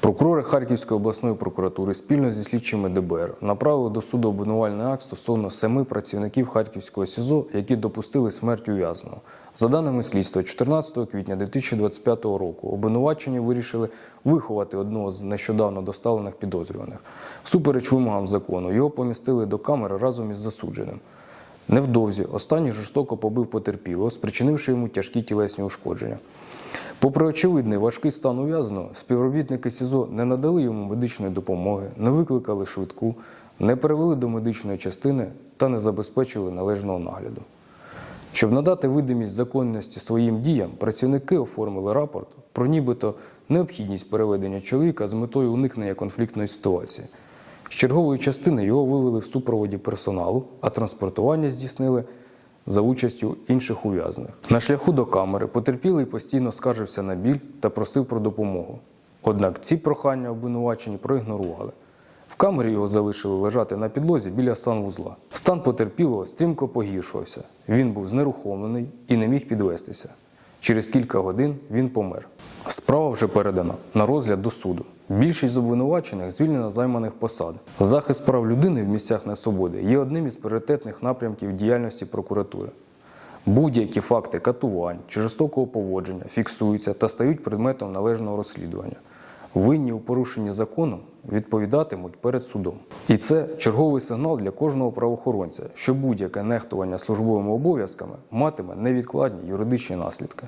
Прокурори Харківської обласної прокуратури спільно зі слідчими ДБР направили до суду обвинувальний акт стосовно семи працівників Харківського СІЗО, які допустили смерть ув'язненого. За даними слідства, 14 квітня 2025 року обвинувачені вирішили виховати одного з нещодавно доставлених підозрюваних. Всупереч вимогам закону його помістили до камери разом із засудженим. Невдовзі останній жорстоко побив потерпілого, спричинивши йому тяжкі тілесні ушкодження. Попри очевидний важкий стан ув'язаного, співробітники СІЗО не надали йому медичної допомоги, не викликали швидку, не перевели до медичної частини та не забезпечили належного нагляду. Щоб надати видимість законності своїм діям, працівники оформили рапорт про нібито необхідність переведення чоловіка з метою уникнення конфліктної ситуації. З чергової частини його вивели в супроводі персоналу, а транспортування здійснили за участю інших ув'язнених. На шляху до камери потерпілий постійно скаржився на біль та просив про допомогу. Однак ці прохання обвинувачені проігнорували. В камері його залишили лежати на підлозі біля санвузла. Стан потерпілого стрімко погіршувався. Він був знерухомлений і не міг підвестися. Через кілька годин він помер. Справа вже передана на розгляд до суду. Більшість обвинувачених звільнена займаних посад. Захист прав людини в місцях несвободи є одним із пріоритетних напрямків діяльності прокуратури. Будь-які факти катувань чи жорстокого поводження фіксуються та стають предметом належного розслідування. Винні у порушенні закону відповідатимуть перед судом. І це черговий сигнал для кожного правоохоронця, що будь-яке нехтування службовими обов'язками матиме невідкладні юридичні наслідки.